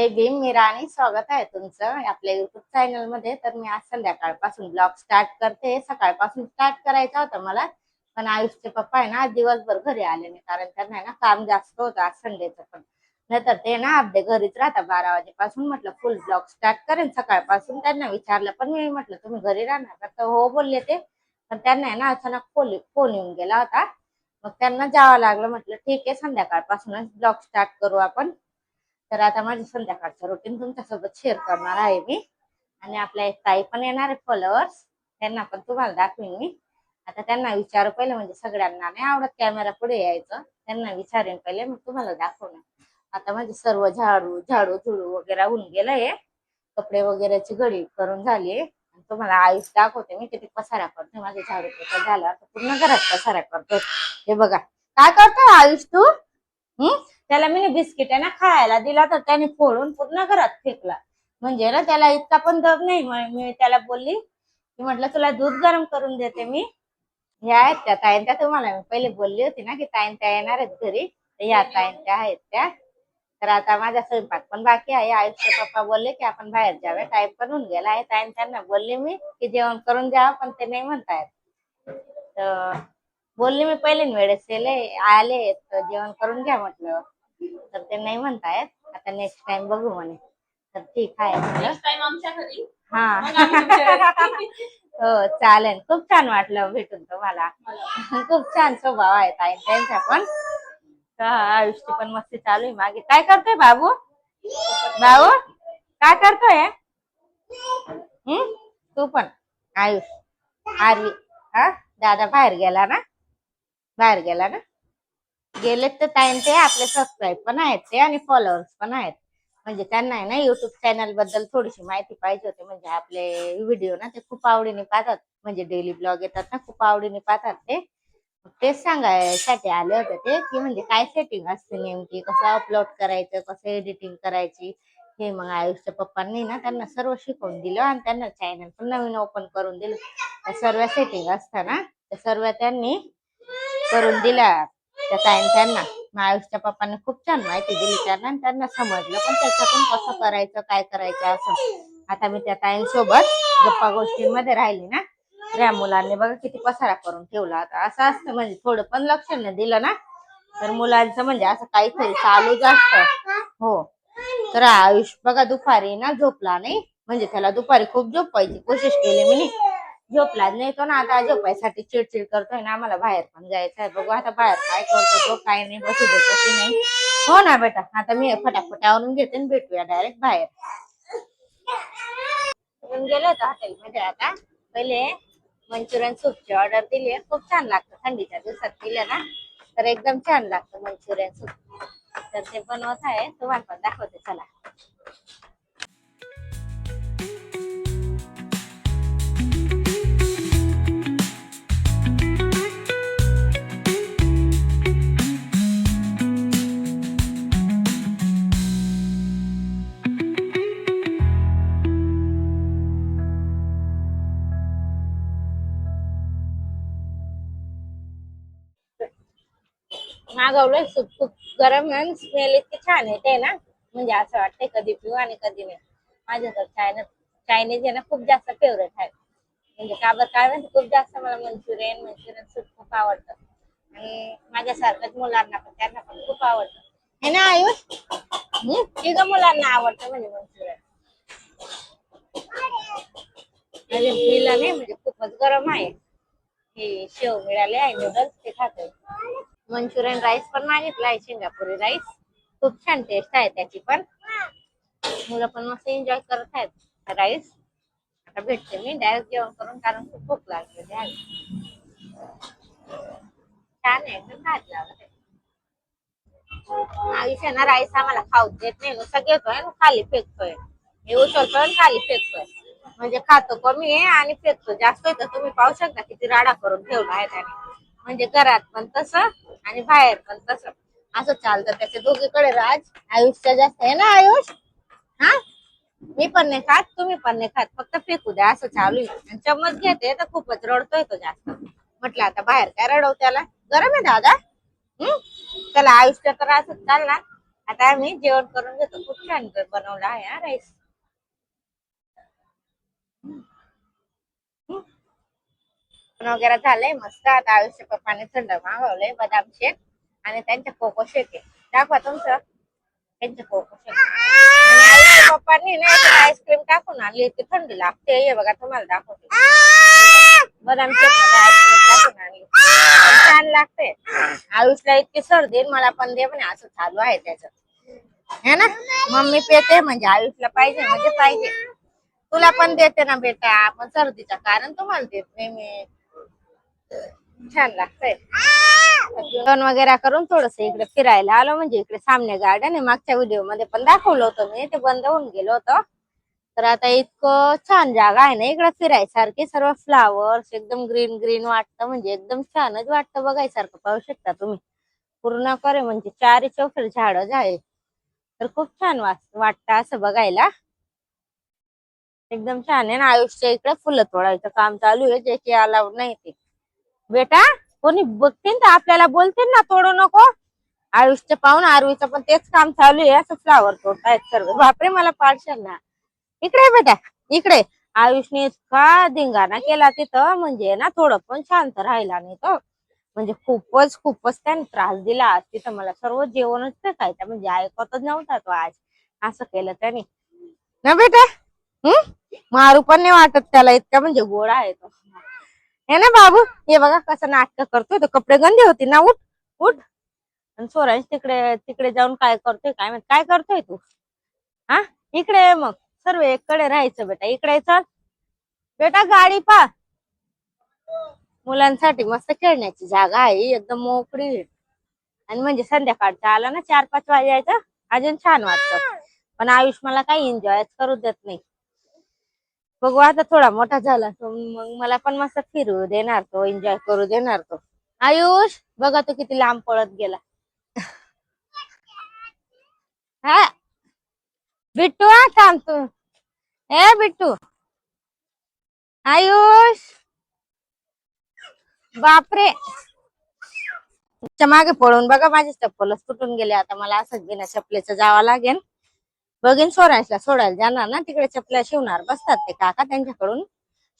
जय भीम मी राणी स्वागत आहे तुमचं आपल्या युट्यूब चॅनलमध्ये. तर मी आज संध्याकाळपासून ब्लॉग स्टार्ट करते. सकाळपासून स्टार्ट करायचा होता मला पण आयुषचे पप्पा आहे ना आज दिवसभर घरी आले नाही कारण त्यांना आहे ना काम जास्त होतं आज संडेचं पण. नाहीतर ते ना अर्धे घरीच राहतात बारा वाजेपासून म्हटलं फुल ब्लॉग स्टार्ट करेन. सकाळपासून त्यांना विचारलं पण मी म्हटलं तुम्ही घरी राहणार का? तर हो बोलले ते. पण त्यांना आहे ना अचानक फोन फोन येऊन गेला होता. मग त्यांना जावं लागलं म्हटलं ठीक आहे संध्याकाळपासूनच ब्लॉग स्टार्ट करू आपण. तर आता माझी संध्याकाळचं रुटीन तुमच्यासोबत शेअर करणार आहे मी. आणि आपल्या एक ताई पण येणार आहे फॉलोअर्स त्यांना पण तुम्हाला दाखवीन मी. आता त्यांना विचारू पहिले म्हणजे सगळ्यांना नाही आवडत कॅमेरा पुढे यायचं. त्यांना विचारेन पहिले मग तुम्हाला दाखवणार. आता माझे सर्व झाडू झाडू झुडू वगैरे होऊन गेलंय. कपडे वगैरेची घडी करून झाली आणि तुम्हाला आयुष दाखवते मी किती पसारा करते माझे झाडू पोचा झाला पूर्ण घरात पसारा करतो हे बघा. काय करतो आयुष तू? हम्म त्याला मी बिस्किट आहे ना खायला दिला तर त्याने फोडून पूर्ण घरात फेकला. म्हणजे ना त्याला इतका पण दब नाही मी त्याला बोलली की म्हटलं तुला दूध गरम करून देते मी. ह्या आहेत त्या ताईन त्या तुम्हाला. मी पहिले बोलली होती ना की ताईन त्या येणार आहेत घरी. ह्या ताईन त्या आहेत त्या. तर आता माझा स्वयंपाक पण बाकी आहे. आयुष्य पप्पा बोलले की आपण बाहेर जाऊया. टाईप पण होऊन गेला आहे. ताईन त्यांना बोलले मी की जेवण करून द्यावं पण ते नाही म्हणतायत. तर बोलले मी पहिले वेळेस येले आले तर जेवण करून घ्या म्हटलं. तर ते नाही म्हणतायत. आता नेक्स्ट टाइम बघू म्हणे. तर ठीक आहे. हा. हो चालेल. खूप छान वाटलं भेटून तुम्हाला. खूप छान स्वभाव आहे ताई. त्यांचा पण. तर आयुषची पण मस्ती चालू आहे मागे. काय करतोय बाबू? बाबू काय करतोय? हम्म तू पण. आयुष. आरवी. हा? दादा बाहेर गेला ना? बाहेर गेला ना? गेलेत तर त्यांचे ते आपले सबस्क्राईब पण आहेत ते आणि फॉलोअर्स पण आहेत. म्हणजे त्यांना आहे ना युट्यूब चॅनलबद्दल थोडीशी माहिती पाहिजे होती. म्हणजे आपले व्हिडिओ ना ते खूप आवडीने पाहतात. म्हणजे डेली ब्लॉग येतात ना खूप आवडीने पाहतात ते. तेच सांगायसाठी आले होते ते की म्हणजे काय सेटिंग असते नेमकी? कसं अपलोड करायचं? कसं एडिटिंग करायची? हे मग आयुषच्या पप्पांनी ना त्यांना सर्व शिकवून दिलं आणि त्यांना चॅनल पण नवीन ओपन करून दिलं. सर्व सेटिंग असताना सर्व त्यांनी करून दिल्या. त्या ताईन त्यांना मग पप्पांनी खूप छान माहिती दिली. त्यांना आणि त्यांना समजलं पण त्याच्यातून कसं करायचं काय करायचं असं. आता मी त्या ताईंसोबत गप्पा गोष्टींमध्ये राहिली ना. त्या मुलांनी बघा किती पसारा करून ठेवला आता असं असतं म्हणजे थोडं पण लक्ष नाही दिलं ना. तर मुलांचं म्हणजे असं काहीतरी चालूच असतं हो. तर आयुष बघा दुपारी ना झोपला नाही. म्हणजे त्याला दुपारी खूप झोपायची कोशिश केली मी झोपलाच नाही तो ना आता झोपायसाठी चिडचिड करतोय ना आम्हाला बाहेर पण जायचं आहे बघू आता बाहेर काय करतो तो काय नाही बसू देतो की नाही. हो ना बेटा आता मी फटाफट आवरून घेते आणि भेटूया डायरेक्ट बाहेर. गेलो होतो हॉटेलमध्ये आता. पहिले मंचुरियन सूपची ऑर्डर दिली खूप छान लागतं थंडीच्या दिवसात दिलं ना तर एकदम छान लागतं मंचुरियन सूप तर ते बनवत आहे. तुम्हाला पण दाखवते चला. मागवलंय. सूप खूप गरम आणि स्मेल इतकी छान येते ना म्हणजे असं वाटतंय कधी पिऊ आणि कधी नाही. माझ्या तर चायना चायनीज आहे ना खूप जास्त फेवरेट आहे म्हणजे का बरं काय म्हणते खूप जास्त मला मंचुरियन मंचुरियन सूप खूप आवडतं. आणि माझ्यासारखंच मुलांना पण त्यांना पण खूप आवडतं. हे ना आयुष हम्म? तिघं मुलांना आवडतं म्हणजे मंचुरियन. माझ्या मुलीला नाही म्हणजे खूपच गरम आहे. हे शेव मिळाले आहे नूडल्स ते खातोय मंचुरियन राईस पण मागितलाय शेंगापुरी राईस. खूप छान टेस्ट आहे त्याची पण. मुलं पण मस्त एन्जॉय करत आहेत राईस. आता भेटते मी. डायरेक्ट जेवण करून कारण खूप भूक लागलेली आहे छान आहे एकदम भात लागत आयुष्य ना राईस आम्हाला खाऊ देत नाही. नुसतं घेतोय आणि खाली फेकतोय. मी उचलतोय आणि खाली फेकतोय. म्हणजे खातो कमी आहे आणि फेकतो. जास्त आहे तर तुम्ही पाहू शकता किती राडा करून ठेवला आहे त्याने. म्हणजे घरात पण तसं आणि बाहेर पण तसं. असं चालतं त्याचे दोघीकडे राज. आयुष्य जास्त आहे ना आयुष? हा? मी पण नाही खात तुम्ही पण नाही खात. फक्त फेकू द्या असं चालू आहे. आणि चम्मच घेते तर खूपच रडतोय तो जास्त. म्हटलं आता बाहेर काय रडव त्याला? गरम आहे दादा. हम्म त्याला आयुष्य तर असंच चालणार. आता आम्ही जेवण करून घेतो. खूप छान बनवला आहे हा राईस. वगैरे झालंय मस्त. आता आयुष्य पप्पाने थंड मागवलंय बदाम शेक आणि त्यांच्या कोको शेक आहे. दाखवा तुमचं. त्यांचे कोको शेक. आणि आयुष्य पप्पांनी ना आईस्क्रीम टाकून आणली इथे थंडी लागते. हे बघा तुम्हाला दाखवते. बदाम शेक आईस्क्रीम टाकून आणली. छान लागते. आयुषला इतकी सर्दी मला पण दे म्हणे. असं चालू आहे त्याचं. है ना? मम्मी पेते म्हणजे आयुषला पाहिजे म्हणजे पाहिजे. तुला पण देते ना बेटा. पण सर्दीचं कारण तुम्हाला देत नाही मी. छान लागतंय. जेवण वगैरे करून थोडस इकडे फिरायला आलो म्हणजे इकडे सामने गार्डन आहे. मागच्या व्हिडिओमध्ये पण दाखवलं होतं मी ते बंद होऊन गेलो होतं. तर आता इतकं छान जागा आहे ना इकडे फिरायसारखी सर्व फ्लावर्स एकदम ग्रीन ग्रीन वाटतं म्हणजे एकदम छानच वाटतं बघायसारखं. पाहू शकता तुम्ही. पूर्ण करे म्हणजे चारी चौफेर झाडच आहे तर खूप छान वाट वाटतं असं बघायला. एकदम छान आहे ना. आयुष्य इकडे फुलं तोडायचं काम चालू आहे. जे की अलाउड नाही ते. बेटा कोणी बघतील तर आपल्याला बोलतील ना तोडू नको. आयुष्य पाहून आरवीचं पण तेच काम चालू आहे असं फ्लावर तोडतायत सर्व. बापरे मला पाडशाल ना. इकडे बेटा इकडे आयुषने इतका धिंगाणा केला तिथं म्हणजे ना थोडं पण शांत राहिला नाही तो. म्हणजे खूपच खूपच त्याने त्रास दिला. आज तिथं मला सर्व जेवणच खायचं म्हणजे ऐकतच नव्हता तो आज. असं केलं त्याने. ना बेटा? हम्म मारू पण नाही वाटत त्याला इतका म्हणजे गोडा आहे तो. हे ना बाबू? हे बघा कसं नाटक करतोय. तो कपडे गंदे होती ना? उठ उठ. आणि सोरांश तिकडे तिकडे जाऊन काय करतोय काय माहीत? काय करतोय तू? हा? इकडे ये मग. सर्व एककडे राहायचं बेटा. इकडे चल. बेटा गाडी पा मुलांसाठी मस्त खेळण्याची जागा आहे. एकदम मोकळी. आणि म्हणजे संध्याकाळचा आला ना चार पाच वाजायचं अजून छान वाटतं. पण आयुष मला काही एन्जॉय करू देत नाही. बघू आता थोडा मोठा झाला तो मग मला पण मस्त फिरू देणार तो एन्जॉय करू देणार तो. आयुष बघा तो किती लांब पळत गेला. हा. बिट्टू हा थांब तू. ए बिट्टू. आयुष. बापरे. च्या मागे पळून बघा माझी चप्पलच तुटून गेले. आता मला असंच बिना चपलेचं जावं लागेल. बघीन सोरायला सोडायला जाणार ना तिकडे चपल्या शिवणार बसतात ते काका त्यांच्याकडून.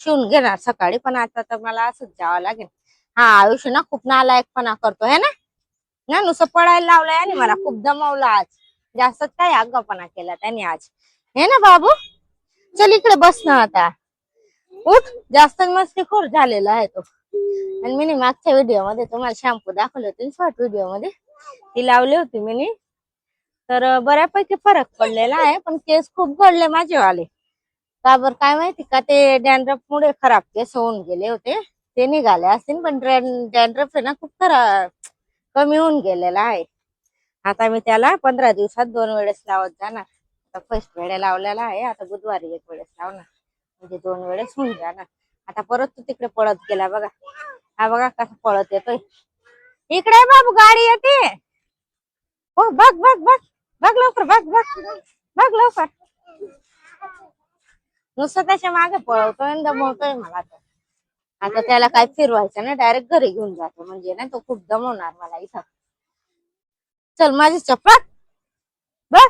शिवून घेणार सकाळी पण आता तर मला असंच जावं लागेल. हा आयुष्य ना खूप नालायकपणा करतो है ना? ना नुसतं पडायला लावलंय आणि मला खूप दमवलं आज. जास्तच काय आगापणा केला त्याने आज. हे ना बाबू? चल इकडे बस ना आता. उठ जास्त मस्तीखोर झालेला आहे तो. आणि मी मागच्या व्हिडिओमध्ये तुम्हाला शॅम्पू दाखवले होते शॉर्ट व्हिडिओमध्ये. ती लावली होती मी तर बऱ्यापैकी फरक पडलेला आहे पण केस खूप गळले माझे वाले का बर काय माहिती? का ते डॅन्ड्रफ मुळे खराब केस होऊन गेले होते. ते निघाले असतील पण डॅन्ड्रफ आहे ना खूप खराब कमी होऊन गेलेला आहे. आता मी त्याला पंधरा दिवसात दोन वेळेस लावत जाणार. आता फर्स्ट वेळे लावलेला आहे आता बुधवारी एक वेळेस लावणार. म्हणजे दोन वेळेस होऊन जाणार. आता परत तू तिकडे पळत गेला बघा. हा बघा कसा पळत येतोय. इकडे बाबू गाडी येते. हो बघ बघ बघ. बघ लवकर बघ बघ बघ लवकर. नुसतं त्याच्यामागे पळवतोय आणि दमवतोय मला तो. आता त्याला काय फिरवायचं ना डायरेक्ट घरी घेऊन जातो. म्हणजे ना तो खूप दमवणार मला इथं. चल माझी चप्पल बघ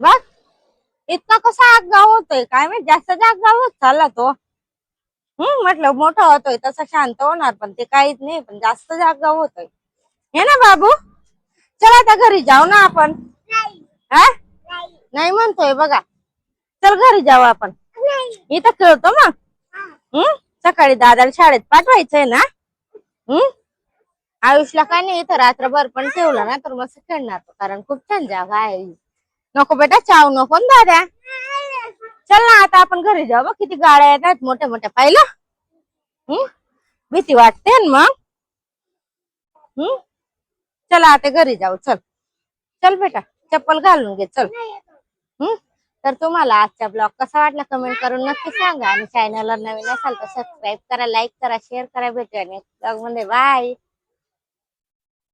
बघ. इतका कसा आगाव होतोय काय माहीत जास्त जागगाव होत चालला तो. हम्म म्हटलं मोठा होतोय तसा शांत होणार पण ते काहीच नाही पण जास्त जागगाव होतोय. हे ना बाबू चल आता घरी जाऊ ना आपण. हा? नाही म्हणतोय बघा. चल घरी जाऊ आपण. इथं खेळतो मग. हम्म सकाळी दादाला शाळेत पाठवायचंय ना? हम्म आयुषला काय नाही इथं रात्रभर पण ठेवलं ना तर मस्त खेळणार तो कारण खूप छान जागा आहे. नको बेटा चाव नको दादा. चल ना आता आपण घरी जाऊ बघ किती गाड्या येतात मोठ्या मोठ्या पाहिलं. हम्म भीती वाटते मग. हम्म चला आता घरी जाऊ चल. चल बेटा. चप्पल घालून घे चल. हम्म तर तुम्हाला आजचा ब्लॉग कसा वाटला कमेंट करून नक्की सांगा. आणि चॅनलला नवीन असाल तर सबस्क्राईब करा लाईक करा शेअर करा भेटूया नेक्स्ट ब्लॉगमध्ये. बाय